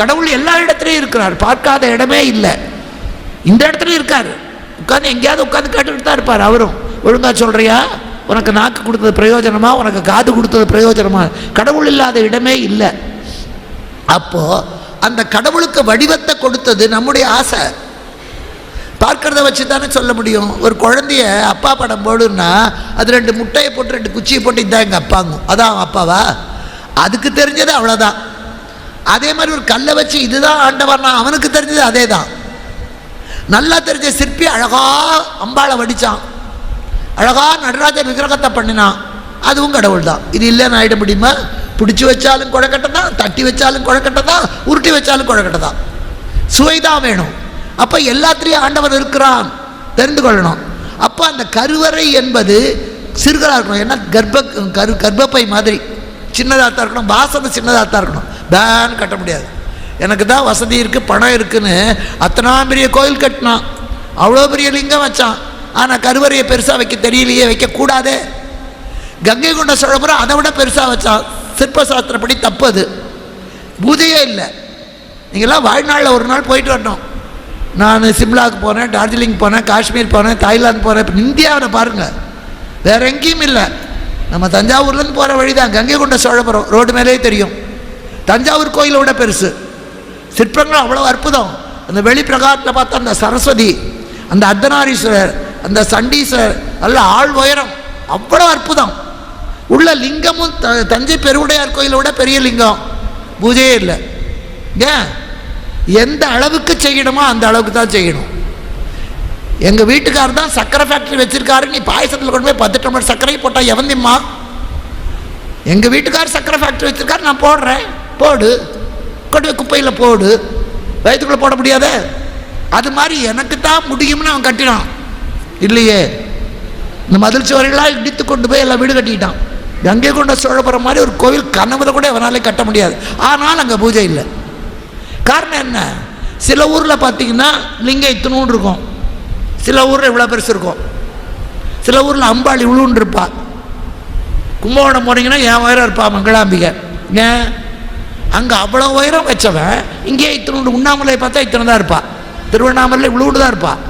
கடவுள் எல்லா இடத்துலையும் இருக்கிறார். பார்க்காத இடமே இல்லை. இந்த இடத்துலையும் இருக்கார். உட்காந்து எங்கேயாவது உட்காந்து கேட்டுக்கிட்டு தான் இருப்பார். அவரும் ஒழுங்கா சொல்கிறியா உனக்கு நாக்கு கொடுத்தது பிரயோஜனமா? உனக்கு காது கொடுத்தது பிரயோஜனமா? கடவுள் இல்லாத இடமே இல்லை. அப்போது அந்த கடவுளுக்கு வடிவத்தை கொடுத்தது நம்முடைய ஆசை. பார்க்கறத வச்சு தானே சொல்ல முடியும். ஒரு குழந்தைய அப்பா படம் போடுன்னா அது ரெண்டு முட்டையை போட்டு ரெண்டு குச்சியை போட்டு இதான் எங்கள் அப்பாங்க அதான் அப்பாவா? அதுக்கு தெரிஞ்சது அவ்வளோதான் அதே மாதிரி ஒரு கல்லை வச்சு இதுதான் ஆண்டவர்னா அவனுக்கு தெரிஞ்சது அதே தான் நல்லா தெரிஞ்ச சிற்பி அழகா அம்பாளை வடிச்சான். அழகா நடராஜர் விக்கிரகத்தை பண்ணினான். அதுவும் கடவுள் தான் இது இல்லைன்னு ஆகிட முடியுமா? பிடிச்சி வச்சாலும் குழக்கட்டை தான் தட்டி வச்சாலும் குழக்கட்டை தான் உருட்டி வச்சாலும் குழக்கட்டை தான் சுவை தான் வேணும். அப்போ எல்லாத்துலேயும் ஆண்டவன் இருக்கிறான். தெரிந்து கொள்ளணும். அப்போ அந்த கருவறை என்பது சிறுகளாக இருக்கணும். ஏன்னா கர்ப்ப கரு கர்ப்பப்பை மாதிரி. சின்னதாக தான் இருக்கணும் வாசனை சின்னதாக தான் இருக்கணும். தான் கட்ட முடியாது. எனக்கு தான் வசதி இருக்குது பணம் இருக்குன்னு அத்தனா பெரிய கோயில் கட்டினான். அவ்வளோ பெரிய லிங்கம் வச்சான். ஆனால் கருவறையை பெருசாக வைக்க தெரியலையே வைக்கக்கூடாதே கங்கை கொண்ட சோழபுரம் அதை விட பெருசாக வச்சான். சிற்பசாஸ்திரப்படி தப்பு அது. பூஜையே இல்லை. நீங்களாம் வாழ்நாளில் ஒரு நாள் போயிட்டு வரணும். நான் சிம்லாவுக்கு போனேன் டார்ஜிலிங் போனேன் காஷ்மீர் போனேன் தாய்லாந்து போனேன் இப்போ இந்தியாவில் பாருங்கள் வேற எங்கேயும் இல்லை. நம்ம தஞ்சாவூர்லேருந்து போகிற வழி தான் கங்கை கொண்ட சோழபுரம் ரோடு மேலேயே தெரியும். தஞ்சாவூர் கோயிலை விட பெருசு. சிற்பங்கள் அவ்வளோ அற்புதம். அந்த வெளிப்பிரகாரத்தில் பார்த்தா அந்த சரஸ்வதி அந்த அர்த்தநாரீஸ்வரர் அந்த சண்டீஸ்வரர் நல்ல ஆள் உயரம் அவ்வளோ அற்புதம். உள்ள லிங்கமும் த- தஞ்சை பெருவுடையார் கோயிலை விட பெரிய லிங்கம். பூஜையே இல்லை. ஏன்? எந்த அளவுக்கு செய்யணுமோ அந்த அளவுக்கு தான் செய்யணும். எங்கள் வீட்டுக்காரர் தான் சக்கரை ஃபேக்ட்ரி வச்சுருக்காரு. நீ பாயசத்தில் கொண்டு போய் பத்து டம்ளர் சர்க்கரை போட்டால் எவந்திம்மா எங்கள் வீட்டுக்கார் சக்கரை ஃபேக்ட்ரி வச்சிருக்காரு நான் போடுறேன். போடு. கொண்டு குப்பையில் போடு. வயிற்றுக்குள்ளே போட முடியாத? அது மாதிரி எனக்கு தான் முடியும்னு அவன் கட்டினான். இல்லையே? இந்த மதில் சுவரெல்லாம் இடித்து கொண்டு போய் எல்லாம் வீடு கட்டிக்கிட்டான் கங்கை கொண்ட சோழபுரம் மாதிரி ஒரு கோவில் கனவுல கூட அவனாலே கட்ட முடியாது. ஆனால் அங்கே பூஜை இல்லை. காரணம் என்ன? சில ஊரில் பார்த்தீங்கன்னா லிங்கம் இத்தனூன்னு இருக்கும். சில ஊரில் இவ்வளோ பெருசு இருக்கும். சில ஊரில் அம்பாள் இவ்வளோன்னு இருப்பா. கும்பகோணம் போனீங்கன்னா என் உயரம் இருப்பா மங்களாம்பிகை. ஏன்? அங்கே அவ்வளோ உயரம் வச்சவன் இங்கே இத்தனோண்டு உண்ணாமலை பார்த்தா இத்தனை தான் இருப்பாள் திருவண்ணாமலையில் இவ்வளோண்டு தான் இருப்பாள்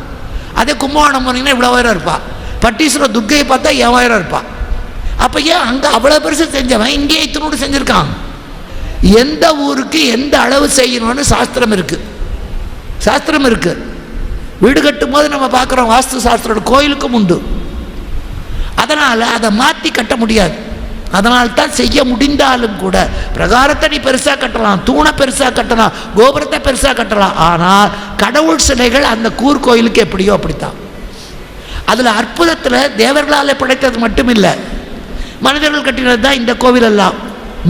அதே கும்பகோணம் போனீங்கன்னா இவ்வளோ உயரம் இருப்பாள் பட்டீஸ்வரர் துர்க்கையை பார்த்தா என் உயரம் இருப்பாள் அப்போ ஏன் அங்கே அவ்வளோ பெருசு செஞ்சவன் இங்கே இத்தனோடு செஞ்சுருக்கான்? எந்த ஊருக்கு எந்த அளவு செய்யணும்னு சாஸ்திரம் இருக்கு. சாஸ்திரம் இருக்கு. வீடு கட்டும் போது நம்ம பார்க்குறோம் வாஸ்து சாஸ்திரம் கோயிலுக்கும் உண்டு. அதனால் அதை மாற்றி கட்ட முடியாது. அதனால் தான் செய்ய முடிந்தாலும் கூட பிரகாரத்தை நீ பெருசாக கட்டலாம் தூணை பெருசாக கட்டலாம் கோபுரத்தை பெருசாக கட்டலாம். ஆனால் கடவுள் சிலைகள் அந்த கூர்கோயிலுக்கு எப்படியோ அப்படித்தான். அதில் அற்புதத்தில் தேவர்களால் படைத்தது மட்டும் இல்லை மனிதர்கள் கட்டினது தான் இந்த கோவில் எல்லாம்.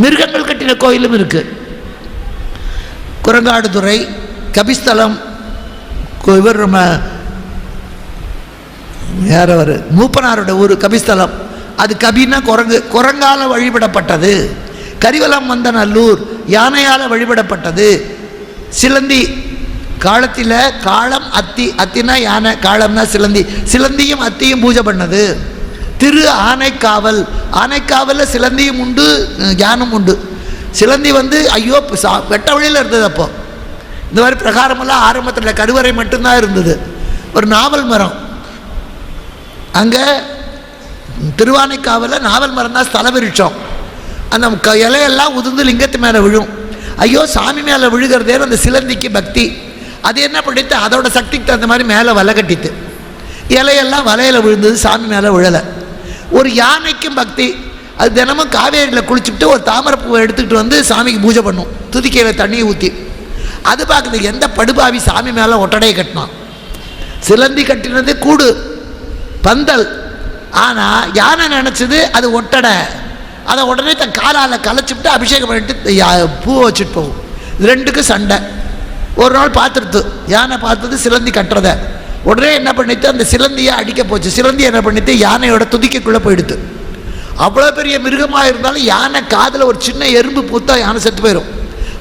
மிருகங்கள் கட்டின கோயிலும் இருக்கு. குரங்காடுதுறை கபிஸ்தலம் இவர் நம்ம யார் அவர்? மூப்பனாரோட ஊர் கபிஸ்தலம். அது கபின்னா குரங்கு. குரங்கால வழிபடப்பட்டது. கரிவலம் வந்த நல்லூர் யானையால் வழிபடப்பட்டது. சிலந்தி காலத்தில் காளம் அத்தி அத்தினா யானை காலம்னா சிலந்தி. சிலந்தியும் அத்தியும் பூஜை பண்ணது. திரு ஆனைக்காவல். ஆனைக்காவலில் சிலந்தியும் உண்டு யானும் உண்டு. சிலந்தி வந்து ஐயோ சா- வெட்ட வழியில் இருந்தது அப்போ. இந்த மாதிரி பிரகாரமெல்லாம் ஆரம்பத்தில் கருவறை மட்டும்தான் இருந்தது. ஒரு நாவல் மரம். அங்கே திருவானைக்காவில் நாவல் மரம் தான் ஸ்தல விருட்சம். அந்த க- இலையெல்லாம் உதிர்ந்து லிங்கத்து மேலே விழும். ஐயோ சாமி மேலே விழுகிறதே அந்த சிலந்திக்கு பக்தி. அது என்ன பண்ணிட்டு அதோட சக்திக்கு தகுந்த மாதிரி மேலே வலை கட்டித்து இலையெல்லாம் வலையில் விழுந்தது சாமி மேலே விழலை. ஒரு யானைக்கும் பக்தி. அது தினமும் காவேரியில் குளிச்சுட்டு ஒரு தாமரைப்பூவை எடுத்துக்கிட்டு வந்து சாமிக்கு பூஜை பண்ணும். துதிக்கையில் தண்ணியை ஊற்றி அது பார்க்குது எந்த படுபாவி சாமி மேலே ஒட்டடையை கட்டினான். சிலந்தி கட்டினது கூடு பந்தல். ஆனால் யானை நினச்சது? அது ஒட்டடை. அதை உடனே தன் காலால் கலைச்சிவிட்டு அபிஷேகம் பண்ணிட்டு பூ பூவை வச்சுட்டு போகும். ரெண்டுக்கும் சண்டை. ஒரு நாள் பார்த்துருது யானை பார்த்தது சிலந்தி கட்டுறத. உடனே என்ன பண்ணிட்டு அந்த சிலந்தியை அடிக்க போச்சு. சிலந்தி என்ன பண்ணிட்டு யானையோட துதிக்கைக்குள்ளே போயிடுது அவ்வளோ பெரிய மிருகமாக இருந்தாலும் யானை காதில் ஒரு சின்ன எறும்பு பூத்தா யானை செத்து போயிடும்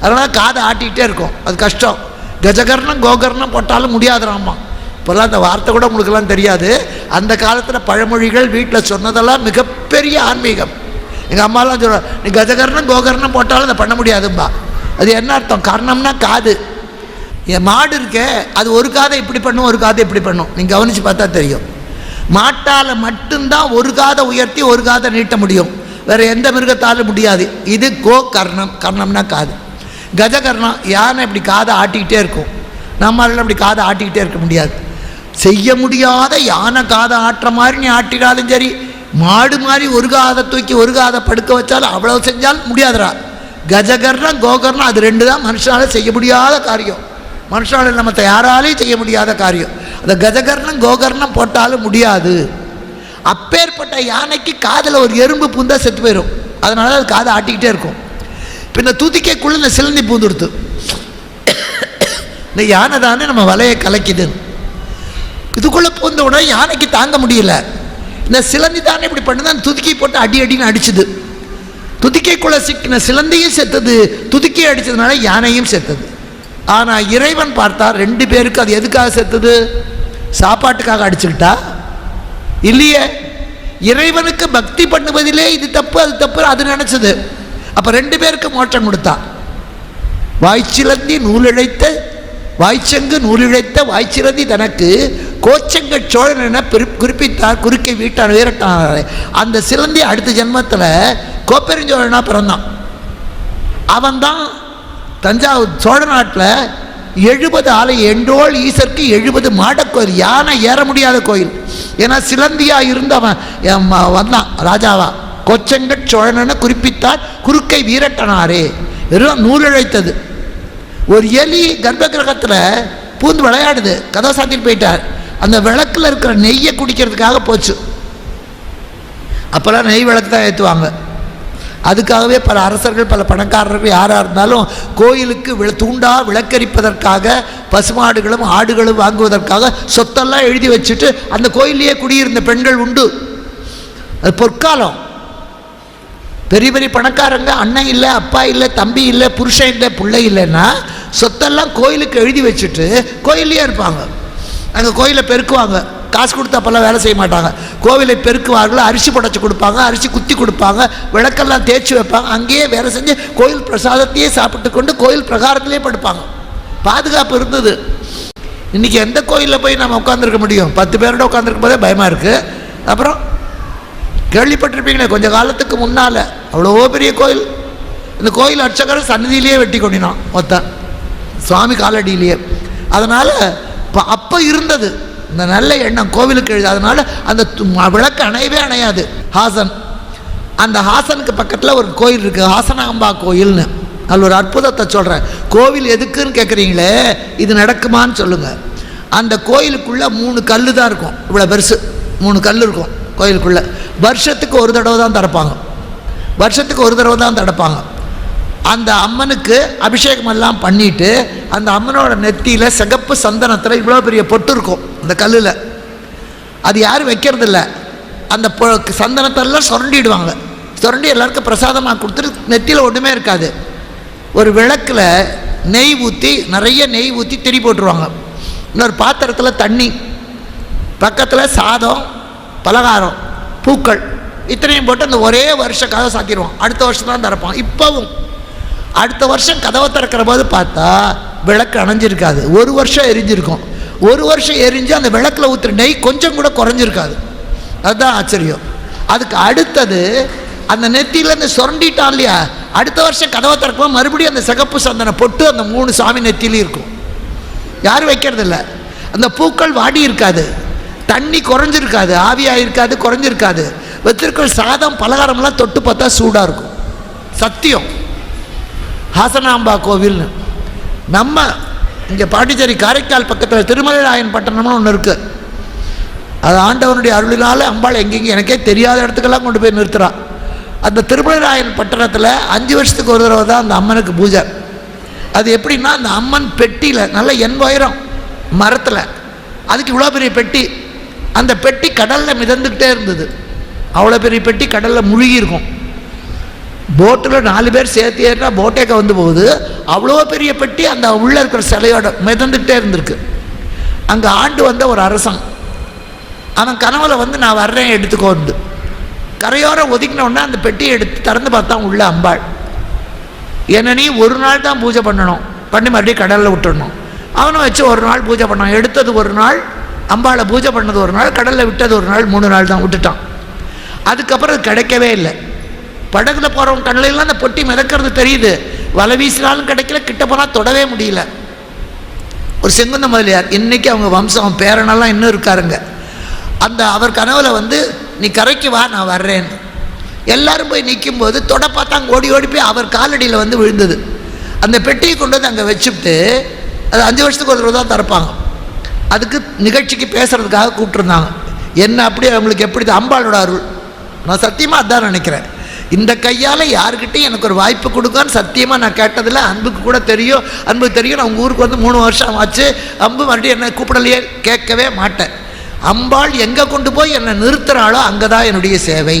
அதனால் காதை ஆட்டிக்கிட்டே இருக்கும். அது கஷ்டம். கஜகர்ணம் கோகர்ணம் போட்டாலும் முடியாதுறாமா இப்போல்லாம் அந்த வார்த்தை கூட உங்களுக்குலாம் தெரியாது. அந்த காலத்தில் பழமொழிகள் வீட்டில் சொன்னதெல்லாம் மிகப்பெரிய ஆன்மீகம். எங்கள் அம்மாலாம் சொல்லுவா நீ கஜகர்ணம் கோகர்ணம் போட்டாலும் அதை பண்ண முடியாதும்பா. அது என்ன அர்த்தம்? கர்ணம்னா காது. என் மாடு இருக்கே அது ஒரு காதை இப்படி பண்ணும் ஒரு காதை இப்படி பண்ணும். நீங்கள் கவனித்து பார்த்தா தெரியும். மாட்டால் மட்டும்தான் ஒரு காதை உயர்த்தி ஒரு காதை நீட்ட முடியும். வேறு எந்த மிருகத்தாலும் முடியாது. இது கோ கர்ணம் கர்ணம்னா காது. கஜகர்ணம் யானை இப்படி காதை ஆட்டிக்கிட்டே இருக்கும். நம்மளால் அப்படி காதை ஆட்டிக்கிட்டே இருக்க முடியாது. செய்ய முடியாத யானை காதை ஆட்டுற மாதிரி நீ ஆட்டினாலும் சரி மாடு மாதிரி ஒரு காதை தூக்கி ஒரு காதை படுக்க வச்சாலும் அவ்வளோ செஞ்சாலும் முடியாதுடா. கஜகர்ணம் கோகர்ணம் அது ரெண்டு தான் மனுஷனால் செய்ய முடியாத காரியம். மனுஷனால் நம்ம யாராலையும் செய்ய முடியாத காரியம். அந்த கஜகர்ணம் கோகர்ணம் போட்டாலும் முடியாது. அப்பேற்பட்ட யானைக்கு காதில் ஒரு எறும்பு பூந்தா செத்து போயிடும் அதனால அது காதை ஆட்டிக்கிட்டே இருக்கும். இப்போ இந்த தூத்திக்கைக்குள்ளே இந்த சிலந்தி பூந்துடுத்து இந்த யானை தானே நம்ம வலையை கலக்கிதுன்னு. இதுக்குள்ளே பூந்த உடனே யானைக்கு தாங்க முடியல. இந்த சிலந்தி தானே இப்படி பண்ணுது? அந்த துதுக்கி போட்டு அடி அடின்னு அடிச்சுது. துதிக்கைக்குள்ளே சிக்கின சிலந்தியும் செத்தது. துதுக்கி அடித்ததுனால யானையும் செத்தது. ஆனால் இறைவன் பார்த்தா ரெண்டு பேருக்கு அது எதுக்காக செத்தது? சாப்பாட்டுக்காக அடிச்சுக்கிட்டா? இல்லையே. இறைவனுக்கு பக்தி பண்ணுவதிலே இது தப்பு அது தப்பு அது நினச்சது. அப்போ ரெண்டு பேருக்கு மோட்டம் கொடுத்தா. வாய்ச்சிலந்தி நூலிழைத்த வாய்ச்சங்கு நூலிழைத்த வாய்ச்சிலந்தி தனக்கு கோச்சங்க சோழன் என குறிப்பிட்டார் குறிப்பித்தார் குறுக்கை வீட்டார் வீரட்டான அந்த சிலந்தி அடுத்த ஜென்மத்தில் கோப்பெருஞ்சோழனா பிறந்தான். அவன்தான் தஞ்சாவூர் சோழ நாட்டில் எழுபது ஆலை எண்டோல் ஈசருக்கு எழுபது மாடக்கோயில் யானை ஏற முடியாத கோயில். ஏன்னா சிலந்தியாக இருந்தவன் வந்தான் ராஜாவா. கொச்சங்கட் சோழனென குறிப்பித்தார் குறுக்கை வீரட்டனாரே வெறும் நூலிழைத்தது ஒரு எலி கர்ப்ப கிரகத்தில் பூந்து விளையாடுது. கதவை சாத்திட்டு போயிட்டார். அந்த விளக்கில் இருக்கிற நெய்யை குடிக்கிறதுக்காக போச்சு. அப்போல்லாம் நெய் விளக்கு தான் ஏற்றுவாங்க அதுக்காகவே பல அரசர்கள் பல பணக்காரர்கள் யாராக இருந்தாலும் கோயிலுக்கு விள தூண்டா விளக்கரிப்பதற்காக பசுமாடுகளும் ஆடுகளும் வாங்குவதற்காக சொத்தெல்லாம் எழுதி வச்சுட்டு அந்த கோயிலையே குடியிருந்த பெண்கள் உண்டு. அது பொற்காலம். பெரிய பெரிய பணக்காரங்க அண்ணன் இல்லை அப்பா இல்லை தம்பி இல்லை புருஷன் இல்லை பிள்ளை இல்லைன்னா சொத்தெல்லாம் கோயிலுக்கு எழுதி வச்சுட்டு கோயிலே இருப்பாங்க. அங்கே கோயிலை பெருக்குவாங்க. காசு கொடுத்து அப்போல்லாம் வேலை செய்ய மாட்டாங்க. கோவிலை பெருக்குவார்கள் அரிசி புடச்சி கொடுப்பாங்க அரிசி குத்தி கொடுப்பாங்க விளக்கெல்லாம் தேய்ச்சி வைப்பாங்க. அங்கேயே வேலை செஞ்சு கோயில் பிரசாதத்தையே சாப்பிட்டு கொண்டு கோயில் பிரகாரத்திலே படுப்பாங்க. பாதுகாப்பு இருந்தது. இன்றைக்கி எந்த கோயிலில் போய் நம்ம உட்காந்துருக்க முடியும்? பத்து பேரோட உட்காந்துருக்கும் போதே பயமாக இருக்குது அப்புறம் கேள்விப்பட்டிருப்பீங்களே கொஞ்சம் காலத்துக்கு முன்னால். அவ்வளோ பெரிய கோயில். இந்த கோயில் அர்ச்சகர் சன்னதியிலேயே வெட்டி கொண்டினான் ஒருத்தன் சுவாமி காலடியிலேயே. அதனால் இப்போ அப்போ இருந்தது. இந்த நல்ல எண்ணம் கோவிலுக்கு எழுது. அதனால் அந்த து- ம- விளக்கு அணையவே அணையாது. ஹாசன். அந்த ஹாசனுக்கு பக்கத்தில் ஒரு கோயில் இருக்குது ஹாசனாம்பா கோயில்னு. அதில் ஒரு அற்புதத்தை சொல்கிறேன் கோவில் எதுக்குன்னு கேட்குறீங்களே இது நடக்குமான்னு சொல்லுங்கள் அந்த கோயிலுக்குள்ளே மூணு கல் தான் இருக்கும். இவ்வளோ பெருசு. மூணு கல் இருக்கும் கோயிலுக்குள்ளே. வருஷத்துக்கு ஒரு தடவை தான் திறப்பாங்க. வருஷத்துக்கு ஒரு தடவை தான் திறப்பாங்க. அந்த அம்மனுக்கு அபிஷேகம் எல்லாம் பண்ணிட்டு அந்த அம்மனோட நெத்தியில் சிகப்பு சந்தனத்தில் இவ்வளோ பெரிய பொட்டு இருக்கும் அந்த கல்லில். அது யாரும் வைக்கிறதில்ல. அந்த பொ- சந்தனத்தெல்லாம் சுரண்டிடுவாங்க. சுரண்டி எல்லாருக்கும் பிரசாதமாக கொடுத்துட்டு நெத்தியில் ஒன்றுமே இருக்காது. ஒரு விளக்கில் நெய் ஊற்றி நிறைய நெய் ஊற்றி திரி போட்டுருவாங்க. இன்னொரு பாத்திரத்தில் தண்ணி பக்கத்தில் சாதம் பலகாரம் பூக்கள் இத்தனையும் போட்டு அந்த ஒரே வருஷம் கதை சாத்திடுவான் அடுத்த வருஷம் தான் திறப்பான் இப்போவும் அடுத்த வருஷம் கதவை திறக்கிற போது பார்த்தா விளக்கு அணைஞ்சிருக்காது. ஒரு வருஷம் எரிஞ்சிருக்கும். ஒரு வருஷம் எரிஞ்சு அந்த விளக்கில் ஊற்றுற நெய் கொஞ்சம் கூட குறைஞ்சிருக்காது. அதுதான் ஆச்சரியம். அதுக்கு அடுத்தது அந்த நெத்தியிலேருந்து சுரண்டிட்டான் இல்லையா? அடுத்த வருஷம் கதவை திறக்கும்போது மறுபடியும் அந்த சிகப்பு சந்தனை பொட்டு அந்த மூணு சாமி நெத்திலையும் இருக்கும். யாரும் வைக்கிறதில்ல. அந்த பூக்கள் வாடி இருக்காது. தண்ணி குறைஞ்சிருக்காது. ஆவியாக இருக்காது குறைஞ்சிருக்காது. வச்சிருக்கிற சாதம் பலகாரம்லாம் தொட்டு பார்த்தா சூடாக இருக்கும். சத்தியம். ஹாசனாம்பா கோவில்னு. நம்ம இங்கே பாண்டிச்சேரி காரைக்கால் பக்கத்தில் திருமலைராயன் பட்டணம்னு ஒன்று இருக்குது அது ஆண்டவனுடைய அருளினால அம்பாள் எங்கெங்கே எனக்கே தெரியாத இடத்துக்கெல்லாம் கொண்டு போய் நிறுத்துகிறான் அந்த திருமலைராயன் பட்டணத்தில் அஞ்சு வருஷத்துக்கு ஒரு தடவை தான் அந்த அம்மனுக்கு பூஜை. அது எப்படின்னா அந்த அம்மன் பெட்டியில் நல்ல எண்பாயிரம் மரத்தில் அதுக்கு இவ்வளோ பெரிய பெட்டி. அந்த பெட்டி கடலில் மிதந்துக்கிட்டே இருந்தது. அவ்வளோ பெரிய பெட்டி கடலில் முழுகி இருக்கும். போட்டில் நாலு பேர் சேர்த்து ஏறினா போட்டே கவுந்து போகுது. அவ்வளோ பெரிய பெட்டி அந்த உள்ளே இருக்கிற சிலையோட மிதந்துக்கிட்டே இருந்திருக்கு. அங்கே ஆண்டு வந்த ஒரு அரசன். அவன் கனவுல வந்து நான் வர்றேன் எடுத்துக்கோண்டு கரையோரம் ஒதுக்கினோடனே அந்த பெட்டியை எடுத்து திறந்து பார்த்தா உள்ள அம்பாள். என்ன நீ ஒரு நாள் தான் பூஜை பண்ணணும். பண்ணி மறுபடியும் கடலில் விட்டுடணும் அவனை வச்சு ஒரு நாள் பூஜை பண்ணான். எடுத்தது ஒரு நாள் அம்பாளை பூஜை பண்ணது ஒரு நாள் கடலில் விட்டது ஒரு நாள் மூணு நாள் தான் விட்டுட்டான். அதுக்கப்புறம் அது கிடைக்கவே இல்லை. படகுல போகிறவங்க கண்ணிலெல்லாம் அந்த பொட்டி மிதக்கிறது தெரியுது. வலை வீசினாலும் கிடைக்கல கிட்ட போனால் தொடவே முடியல. ஒரு செங்குந்த முதலியார் இன்றைக்கி அவங்க வம்சம் அவன் பேரனெல்லாம் இன்னும் இருக்காருங்க. அந்த அவர் கனவுல வந்து நீ கரைக்கு வா நான் வர்றேன்னு எல்லாரும் போய் நிற்கும்போது தொட பார்த்தா அங்கே ஓடி ஓடி போய் அவர் காலடியில் வந்து விழுந்தது. அந்த பெட்டியை கொண்டு வந்து அங்கே வச்சுட்டு அது அஞ்சு வருஷத்துக்கு ஒரு தடவை தான் திறப்பாங்க. அதுக்கு நிகழ்ச்சிக்கு பேசுகிறதுக்காக கூப்பிட்டுருந்தாங்க. என்ன அப்படி அவங்களுக்கு எப்படி அம்பாளோட அருள்? நான் சத்தியமாக அதான் நினைக்கிறேன். இந்த கையால் யாருக்கிட்டையும் எனக்கு ஒரு வாய்ப்பு கொடுக்கான்னு சத்தியமாக நான் கேட்டதில்ல. அன்புக்கு கூட தெரியும். அன்புக்கு தெரியும். நான் உங்கள் ஊருக்கு வந்து மூணு வருஷம் ஆச்சு. அம்பு மறுபடியும் என்ன கூப்பிடலையே கேட்கவே மாட்டேன். அம்பாள் எங்கே கொண்டு போய் என்னை நிறுத்துகிறாளோ அங்கே தான் என்னுடைய சேவை.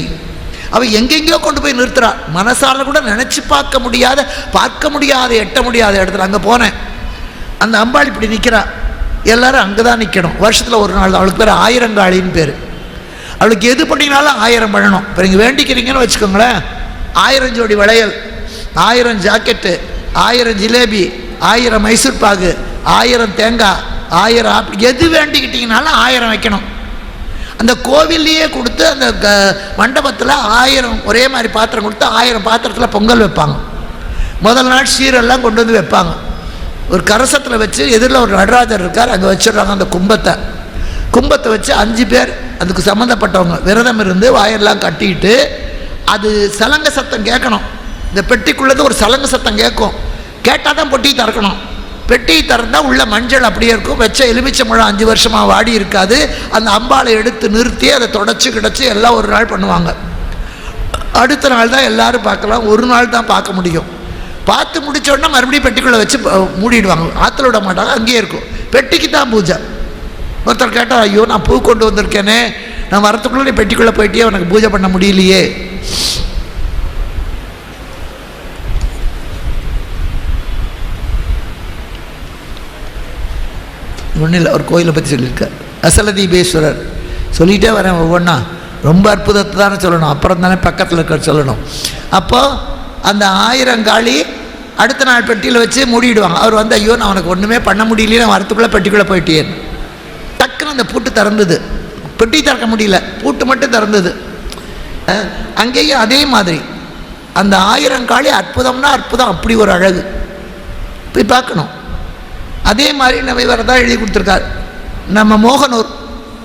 அவள் எங்கெங்கேயோ கொண்டு போய் நிறுத்துகிறாள் மனசால் கூட நினச்சி பார்க்க முடியாத பார்க்க முடியாத எட்ட முடியாத இடத்துல அங்கே போனேன். அந்த அம்பாள் இப்படி நிற்கிறாள் எல்லாரும் அங்கே தான் நிற்கணும் வருஷத்தில் ஒரு நாள் அவளுக்கு பேர் ஆயிரங்காளின்னு பேர். அவளுக்கு எது பண்ணினாலும் ஆயிரம் பண்ணணும். இப்போ நீங்கள் வேண்டிக்கிறீங்கன்னு வச்சுக்கோங்களேன். ஆயிரம் ஜோடி வளையல் ஆயிரம் ஜாக்கெட்டு ஆயிரம் ஜிலேபி ஆயிரம் மைசூர் பாகு ஆயிரம் தேங்காய் ஆயிரம் ஆப்பிள் எது வேண்டிக்கிட்டீங்கனாலும் ஆயிரம் வைக்கணும். அந்த கோவில்லையே கொடுத்து அந்த க மண்டபத்தில் ஆயிரம் ஒரே மாதிரி பாத்திரம் கொடுத்து ஆயிரம் பாத்திரத்தில் பொங்கல் வைப்பாங்க. முதல் நாள் சீரெல்லாம் கொண்டு வந்து வைப்பாங்க. ஒரு கரசத்தில் வச்சு எதிரில் ஒரு நடராஜர் இருக்கார் அங்கே வச்சிடுறாங்க அந்த கும்பத்தை. கும்பத்தை வச்சு அஞ்சு பேர் அதுக்கு சம்மந்தப்பட்டவங்க விரதம் இருந்து வாயெல்லாம் கட்டிட்டு அது சலங்க சத்தம் கேட்கணும். இந்த பெட்டிக்குள்ளது ஒரு சலங்க சத்தம் கேட்கும். கேட்டால் தான் பொட்டி திறக்கணும். பெட்டி திறந்தால் உள்ள மஞ்சள் அப்படியே இருக்கும். வச்ச எலுமிச்சம்பழம் அஞ்சு வருஷமாக வாடி இருக்காது. அந்த அம்பாளை எடுத்து நிறுத்தி அதை தொடச்சி கிடச்சி எல்லாம் ஒரு நாள் பண்ணுவாங்க. அடுத்த நாள் தான் எல்லோரும் பார்க்கலாம். ஒரு நாள் தான் பார்க்க முடியும். பார்த்து முடித்தோடனே மறுபடியும் பெட்டிக்குள்ளே வச்சு மூடிடுவாங்க. ஆற்றுல விட மாட்டாங்க அங்கேயே இருக்கும். பெட்டிக்கு தான் பூஜை. ஒருத்தர் கேட்டால் ஐயோ நான் பூ கொண்டு வந்திருக்கேனே. நான் வரத்துக்குள்ளே நீ பெட்டிக்குள்ளே போயிட்டே உனக்கு பூஜை பண்ண முடியலையே. ஒன்றும் இல்லை ஒரு கோயிலை பற்றி சொல்லியிருக்கார். அசலதீபேஸ்வரர். சொல்லிகிட்டே வரேன் ஒவ்வொன்றா ரொம்ப அற்புதத்தை தானே சொல்லணும். அப்புறம் தானே பக்கத்தில் இருக்க சொல்லணும். அப்போது அந்த ஆயிரங்காளி அடுத்த நாள் பெட்டியில் வச்சு மூடிடுவாங்க. அவர் வந்து ஐயோ நான் உனக்கு ஒன்றுமே பண்ண முடியலையே. நான் வரத்துக்குள்ளே பெட்டிக்குள்ளே போயிட்டேன் அந்த பூட்டு திறந்தது. பெட்டி திறக்க முடியல. பூட்டு மட்டும் திறந்தது. அஹ், அங்கேயும் அதே மாதிரி. அந்த ஆயிரங்காளி அற்புதம்னா அற்புதம். அப்படி ஒரு அழகு. போய் பார்க்கணும். அதே மாதிரி நம்ம இவர் தான் எழுதி கொடுத்துருக்கார். நம்ம மோகனூர்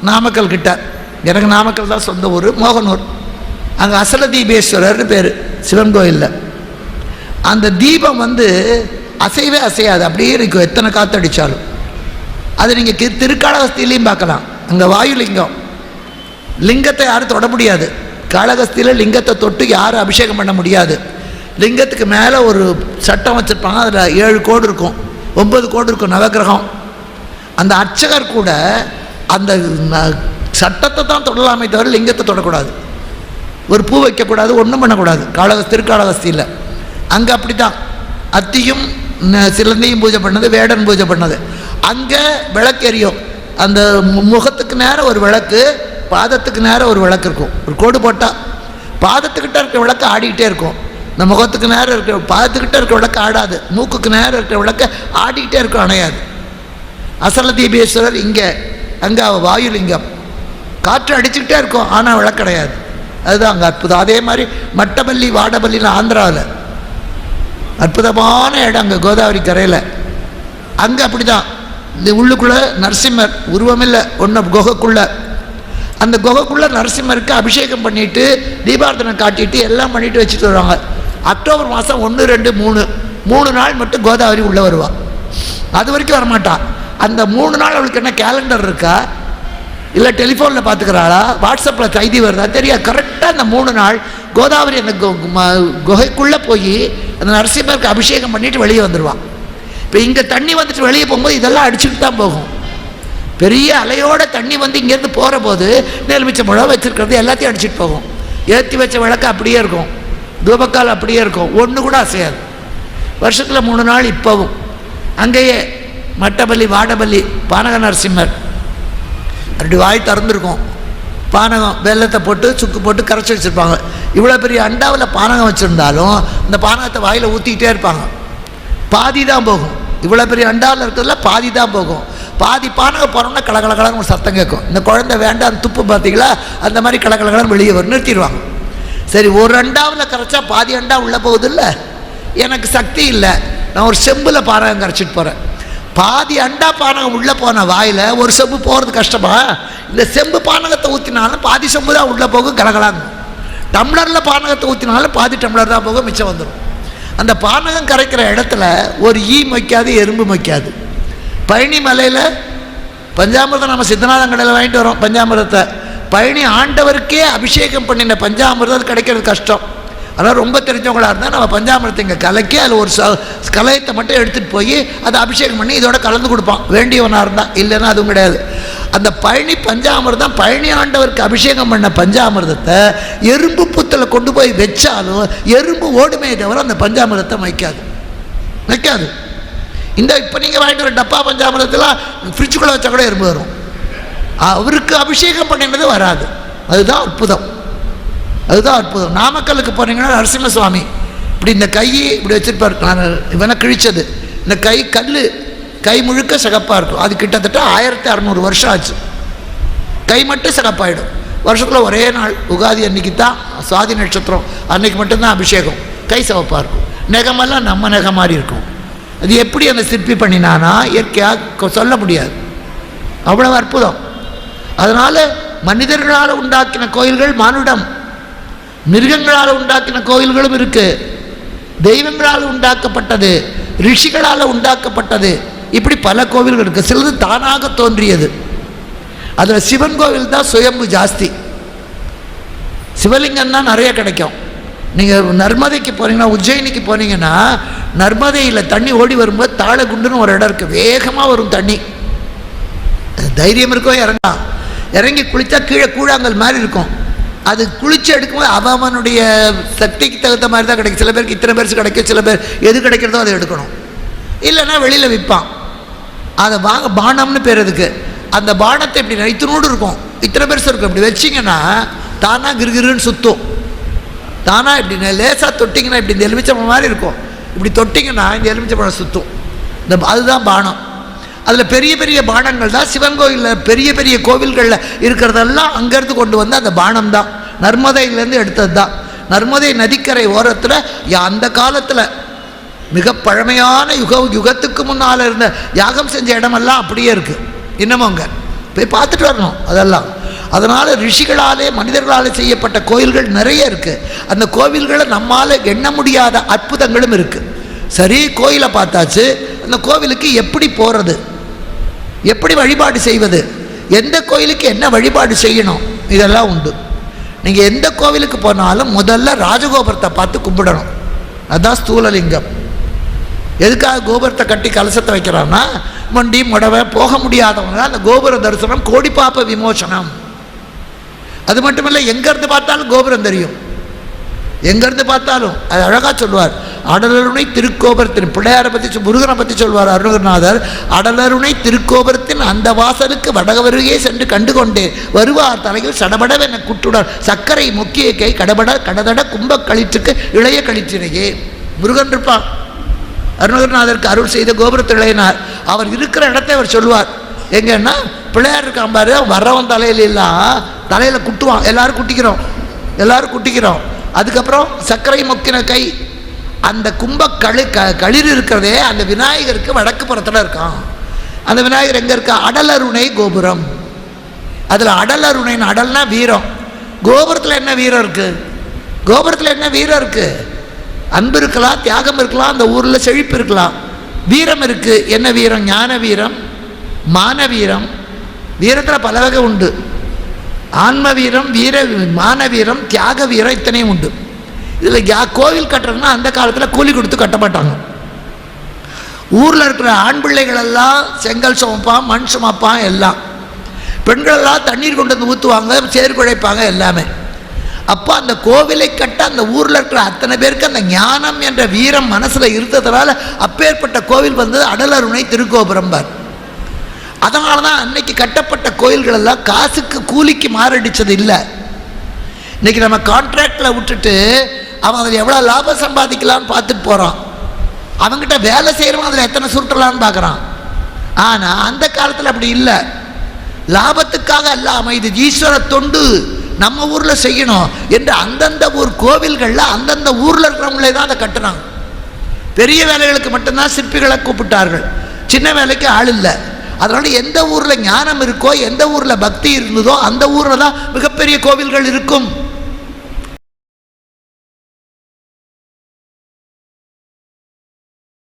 நாமக்கல் கிட்ட. எனக்கு நாமக்கல் தான் சொந்த ஊர் மோகனூர். அங்கே அசல தீபேஸ்வரர்னு பேர் சிவன் கோயிலில். அந்த தீபம் வந்து அசைவே அசையாது. அப்படியே இருக்கும் எத்தனை காற்றடிச்சாலும் அது நீங்கள் திருக்காளஹஸ்திலையும் பார்க்கலாம். அங்கே வாயு லிங்கம். லிங்கத்தை யாரும் தொட முடியாது. காளகஸ்தியில் லிங்கத்தை தொட்டு யாரும் அபிஷேகம் பண்ண முடியாது. லிங்கத்துக்கு மேலே ஒரு சட்டம் வச்சுருப்பாங்க. அதில் ஏழு கோடு இருக்கும். ஒம்பது கோடு இருக்கும் நவக்கிரகம். அந்த அர்ச்சகர் கூட அந்த சட்டத்தை தான் தொடலாமே தவிர லிங்கத்தை தொடக்கூடாது. ஒரு பூ வைக்கக்கூடாது ஒன்றும் பண்ணக்கூடாது. காலக திருக்காலகஸ்தியில். அங்கே அப்படி தான் அத்தியும் சிலந்தையும் பூஜை பண்ணது வேடன் பூஜை பண்ணது. அங்கே விளக்கு எரியும். அந்த மு- முகத்துக்கு நேரம் ஒரு விளக்கு பாதத்துக்கு நேரம் ஒரு விளக்கு இருக்கும். ஒரு கோடு போட்டால் பாதத்துக்கிட்ட இருக்க விளக்கு ஆடிக்கிட்டே இருக்கும். இந்த முகத்துக்கு நேரம் இருக்க பாதத்துக்கிட்ட இருக்க விளக்கு ஆடாது. மூக்குக்கு நேரம் இருக்கிற விளக்கு ஆடிக்கிட்டே இருக்கும் அணையாது. அசல தீபேஸ்வரர் இங்கே அங்கே வாயுலிங்கம். காற்று அடிச்சுக்கிட்டே இருக்கும் ஆனால் விளக்கு கிடையாது அதுதான் அங்கே அற்புதம். அதே மாதிரி மட்டப்பள்ளி வாடப்பள்ளின்னு ஆந்திராவில். அற்புதமான இடம் அங்கே கோதாவரி கரையில். அங்கே அப்படி தான் இந்த உள்ளுக்குள்ளே நரசிம்மர் உருவமில்லை ஒன்று குகைக்குள்ளே. அந்த குகைக்குள்ளே நரசிம்மருக்கு அபிஷேகம் பண்ணிட்டு தீபார்த்தனை காட்டிட்டு எல்லாம் பண்ணிட்டு வச்சுட்டு வருவாங்க. அக்டோபர் மாதம் ஒன்று ரெண்டு மூணு. மூணு நாள் மட்டும் கோதாவரி உள்ளே வருவாள் அது வரைக்கும் வரமாட்டான் அந்த மூணு நாள் அவளுக்கு என்ன கேலண்டர் இருக்கா? இல்லை டெலிஃபோனில் பார்த்துக்கிறாளா வாட்ஸ்அப்பில் செய்தி வருதா? தெரியாது. கரெக்டாக அந்த மூணு நாள் கோதாவரி அந்த குகைக்குள்ளே போய் அந்த நரசிம்மருக்கு அபிஷேகம் பண்ணிட்டு வெளியே வந்துடுவான் இப்போ இங்கே தண்ணி வந்துட்டு வெளியே போகும்போது இதெல்லாம் அடிச்சுட்டு தான் போகும். பெரிய அலையோட தண்ணி வந்து இங்கேருந்து போகிற போது நெல்மிச்ச முழம் வச்சுருக்கிறது எல்லாத்தையும் அடிச்சிட்டு போகும். ஏற்றி வச்ச விளக்கு அப்படியே இருக்கும். தூபக்கால் அப்படியே இருக்கும். ஒன்று கூட அசையாது. வருஷத்தில் மூணு நாள் இப்போவும். அங்கேயே மட்டபள்ளி வாடபள்ளி பானக நரசிம்மர் அப்படி வாய் திறந்துருக்கும். பானகம் வெள்ளத்தை போட்டு சுக்கு போட்டு கரைச்சி வச்சுருப்பாங்க. இவ்வளோ பெரிய அண்டாவில் பானகம் வச்சுருந்தாலும் அந்த பானகத்தை வாயில் ஊற்றிக்கிட்டே இருப்பாங்க. பாதி தான் போகும். இவ்வளோ பெரிய அண்டாவில் இருக்கிறதுல பாதி தான் போகும். பாதி பானகம் போனோம்னா கலகலகலன்னு ஒரு சத்தம் கேட்கும். இந்த குழந்தை வேண்டாம் துப்பு பார்த்தீங்களா? அந்த மாதிரி கலகலகலன்னு வெளியே வரும் நிறுத்திடுவாங்க. சரி ஒரு அண்டாவில் கரைச்சா பாதி அண்டா உள்ளே போகுது இல்லை? எனக்கு சக்தி இல்லை. நான் ஒரு செம்பில் பானகம் கரைச்சிட்டு போகிறேன் பாதி அண்டா பானகம் உள்ளே போன வாயில் ஒரு செம்பு போகிறது கஷ்டமா? இந்த செம்பு பானகத்தை ஊற்றினாலும் பாதி செம்பு தான் உள்ளே போகும் கலகலாங்க டம்ளரில் பானகத்தை ஊற்றினாலும் பாதி டம்ளர் தான் போகும் மிச்சம் வந்துடும் அந்த பானகம் கரைக்கிற இடத்துல ஒரு ஈ மொய்க்காது எறும்பு மொய்க்காது. பழனி மலையில் பஞ்சாமிர்தம் நம்ம சித்தநாதன் கடையில் வாங்கிட்டு வரோம் பஞ்சாமிரதத்தை. பழனி ஆண்டவருக்கே அபிஷேகம் பண்ணின பஞ்சாமிர்தம் அது கிடைக்கிறது கஷ்டம். அதனால் ரொம்ப தெரிஞ்சவங்களாக இருந்தால் நம்ம பஞ்சாமிரத்தை இங்கே கலக்கி அதில் ஒரு ச கலையத்தை மட்டும் எடுத்துகிட்டு போய் அதை அபிஷேகம் பண்ணி இதோட கலந்து கொடுப்பான். வேண்டியவனாக இருந்தால் இல்லைன்னா அதுவும் கிடையாது. அந்த பழனி பஞ்சாமிர்தம் பழனி ஆண்டவருக்கு அபிஷேகம் பண்ண பஞ்சாமிர்தத்தை எறும்பு புத்தில் கொண்டு போய் வச்சாலும் எறும்பு ஓடுமே தவிர அந்த பஞ்சாமிர்தத்தை வைக்காது. வைக்காது. இந்த இப்போ நீங்கள் வாங்கிட்டு வர டப்பா பஞ்சாமிரத்தெல்லாம் ஃப்ரிட்ஜுக்குள்ளே வச்சா கூட எறும்பு வரும். அவருக்கு அபிஷேகம் பண்ணினது வராது. அதுதான் அற்புதம். அதுதான் அற்புதம். நாமக்கலுக்கு போனீங்கன்னா நரசிம்ம சுவாமி இப்படி இந்த கை இப்படி வச்சிருப்பார். நான் இவனை கிழிச்சது. இந்த கை கல் கை முழுக்க சிகப்பாக இருக்கும். அது கிட்டத்தட்ட ஆயிரத்தி அறநூறு வருஷம் ஆச்சு. கை மட்டும் சிகப்பாயிடும். வருஷத்தில் ஒரே நாள் உகாதி அன்னைக்கு தான் சுவாதி நட்சத்திரம். அன்னைக்கு மட்டும்தான் அபிஷேகம். கை சிவப்பாக இருக்கும். நெகமெல்லாம் நம்ம நெகம் மாதிரி இருக்கும். அது எப்படி அந்த சிற்பி பண்ணினானா இயற்கையாக சொல்ல முடியாது. அவ்வளவு அற்புதம். அதனால் மனிதர்களால் உண்டாக்கின கோயில்கள் மானுடம். மிருகங்களால் உண்டாக்கின கோயில்களும் இருக்குது தெய்வங்களால் உண்டாக்கப்பட்டது. ரிஷிகளால் உண்டாக்கப்பட்டது. இப்படி பல கோவில்கள் இருக்குது சிலது தானாக தோன்றியது. அதில் சிவன் கோவில் தான் சுயம்பு ஜாஸ்தி. சிவலிங்கம் தான் நிறைய கிடைக்கும். நீங்கள் நர்மதைக்கு போனீங்கன்னா உஜ்ஜயினிக்கு போனீங்கன்னா நர்மதையில் தண்ணி ஓடி வரும்போது தாழகுண்டுன்னு ஒரு இடம் இருக்குது வேகமாக வரும் தண்ணி. தைரியம் இருக்கோ இறங்கலாம். இறங்கி குளித்தா கீழே கூழாங்கல் மாதிரி இருக்கும். அது குளிச்சு எடுக்கும்போது அவனுடைய சக்திக்கு தகுந்த மாதிரி தான் கிடைக்கும். சில பேருக்கு இத்தனை பேருக்கு கிடைக்கும் சில பேர் எது கிடைக்கிறதோ அதை எடுக்கணும். இல்லைன்னா வெளியில் விற்பான். அதை வாங்க பானம்னு பேர் அதுக்கு அந்த பானத்தை இப்படி இத்தனோடு இருக்கும். இத்தனை பெருசு இருக்கும். இப்படி வச்சிங்கன்னா தானாக கிருகிருன்னு சுற்றும் தானாக இப்படி லேசாக தொட்டிங்கன்னா இப்படி இந்த எலுமிச்சம்பழம் மாதிரி இருக்கும். இப்படி தொட்டிங்கன்னா இந்த எலுமிச்சம்பழம் சுற்றும் இந்த அதுதான் பானம். அதில் பெரிய பெரிய பானங்கள் தான் சிவன் கோயிலில் பெரிய பெரிய கோவில்களில் இருக்கிறதெல்லாம் அங்கேருந்து கொண்டு வந்து அந்த பானம் தான் நர்மதையிலேருந்து எடுத்தது தான் நர்மதை நதிக்கரை ஓரத்தில் அந்த காலத்தில் மிக பழமையான யுக யுகத்துக்கு முன்னால் இருந்த யாகம் செஞ்ச இடமெல்லாம் அப்படியே இருக்குது இன்னமும் அங்கே. போய் பார்த்துட்டு வரணும் அதெல்லாம். அதனால் ரிஷிகளாலே மனிதர்களாலே செய்யப்பட்ட கோயில்கள் நிறைய இருக்குது அந்த கோவில்களை நம்மால் எண்ண முடியாத அற்புதங்களும் இருக்குது சரி கோயிலை பார்த்தாச்சு. அந்த கோவிலுக்கு எப்படி போகிறது எப்படி வழிபாடு செய்வது? எந்த கோயிலுக்கு என்ன வழிபாடு செய்யணும்? இதெல்லாம் உண்டு. நீங்கள் எந்த கோவிலுக்கு போனாலும் முதல்ல ராஜகோபுரத்தை பார்த்து கும்பிடணும். அதுதான் ஸ்தூலலிங்கம். எதுக்காக கோபுரத்தை கட்டி கலசத்தை வைக்கிறான்னா? மண்டி முடவை போக முடியாதவங்க அந்த கோபுர தரிசனம் கோடிப்பாப்ப விமோசனம். அது மட்டும் இல்லை எங்கேருந்து பார்த்தாலும் கோபுரம் தெரியும். எங்கேருந்து பார்த்தாலும் அது அழகாக சொல்வார். அடலருணை திருக்கோபுரத்தின் பிள்ளையாரை பற்றி முருகனை பற்றி சொல்வார் அருணகிரிநாதர். அடலருணை திருக்கோபுரத்தின் அந்த வாசலுக்கு வடகவருகே சென்று கண்டு கொண்டே வருவார். தலையில் சடபடவென குட்டுடார் சர்க்கரை முக்கிய கை கடபட கடதட கும்பக் கழிற்றுக்கு இளைய கழிற்றினையே முருகன் இருப்பான். அருணகிரிநாதருக்கு அருள் செய்த கோபுரத்து அவர் இருக்கிற இடத்தை அவர் சொல்லுவார். எங்கன்னா பிள்ளையார் இருக்கான் பாரு வர்றவன் தலையில எல்லாம் தலையில் குட்டுவான். எல்லாரும் குட்டிக்கிறோம். எல்லாரும் குட்டிக்கிறோம். அதுக்கப்புறம் சர்க்கரை மொக்கின கை. அந்த கும்ப களி க களிர் இருக்கிறதே அந்த விநாயகருக்கு வடக்கு புறத்தில் இருக்கான். அந்த விநாயகர் எங்கே இருக்கா? அடலருணை கோபுரம். அதில் அடலருணைன்னு அடல்னா வீரம். கோபுரத்தில் என்ன வீரம் இருக்குது கோபுரத்தில் என்ன வீரம் இருக்குது அன்பு இருக்கலாம் தியாகம் இருக்கலாம் அந்த ஊரில் செழிப்பு இருக்கலாம். வீரம் இருக்குது என்ன வீரம்? ஞான வீரம் மான வீரம். வீரத்தில் பல வகை உண்டு. ஆன்ம வீரம் வீர மான வீரம் தியாக வீரம் இத்தனையும் உண்டு. இதில் யா கோவில் கட்டுறதுன்னா அந்த காலத்தில் கூலி கொடுத்து கட்ட மாட்டாங்க. ஊரில் இருக்கிற ஆண் பிள்ளைகள் எல்லாம் செங்கல் சுமப்பான் மண் சுமப்பான் எல்லாம். பெண்கள் எல்லாம் தண்ணீர் கொண்டு வந்து ஊற்றுவாங்க சேர் குழைப்பாங்க எல்லாமே. அப்போ அந்த கோவிலை கட்ட அந்த ஊரில் இருக்கிற அத்தனை பேருக்கு அந்த ஞானம் என்ற வீரம் மனசில் இருந்ததுனால அப்பேற்பட்ட கோவில் வந்தது அடலருணை திருக்கோபுரம் பார். அதனால தான் அன்னைக்கு கட்டப்பட்ட கோயில்கள் எல்லாம் காசுக்கு கூலிக்கு மாரடித்தது இல்லை. இன்னைக்கு நம்ம கான்ட்ராக்டில் விட்டுட்டு அவன் அதில் எவ்வளோ லாபம் சம்பாதிக்கலாம்னு பார்த்துட்டு போகிறான் அவங்ககிட்ட வேலை செய்கிறவன் அதில் எத்தனை சுருட்டலான்னு பார்க்குறான். ஆனால் அந்த காலத்தில் அப்படி இல்லை. லாபத்துக்காக அல்ல இது ஈஸ்வர தொண்டு நம்ம ஊரில் செய்யணும் என்று அந்தந்த ஊர் கோவில்களில் அந்தந்த ஊரில் இருக்கிறவங்களே தான் அதை கட்டுனாங்க பெரிய வேலைகளுக்கு மட்டும்தான் சிற்பிகளை கூப்பிட்டார்கள். சின்ன வேலைக்கு ஆள் இல்லை. அதனால் எந்த ஊரில் ஞானம் இருக்கோ எந்த ஊரில் பக்தி இருந்ததோ அந்த ஊரில் தான் மிகப்பெரிய கோவில்கள் இருக்கும்.